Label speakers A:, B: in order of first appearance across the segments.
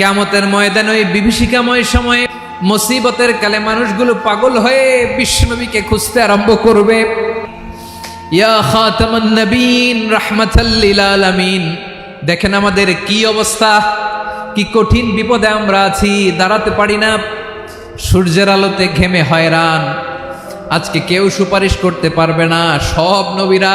A: কেমতের ময়দান, ওই বিভীষিকাময় সময়ে মুসিবতের কালে মানুষগুলো পাগল হয়ে বিশ্বনবীকে খুঁজতে আরম্ভ করবে। দেখেন আমাদের কি অবস্থা? কি কঠিন বিপদে আমরা আছি, দাঁড়াতে পারি না। সূর্যের আলোতে ঘেমে হয়রান। আজকে কেউ সুপারিশ করতে পারবে না। সব নবীরা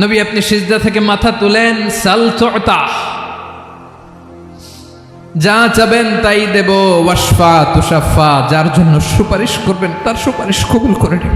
A: নবী আপনি সিজদা থেকে মাথা তুলেন, সাল তোতা যা চাবেন তাই দেব ওয়াসফা তুষাফা যার জন্য সুপারিশ করবেন, তার সুপারিশ কবুল করে নেব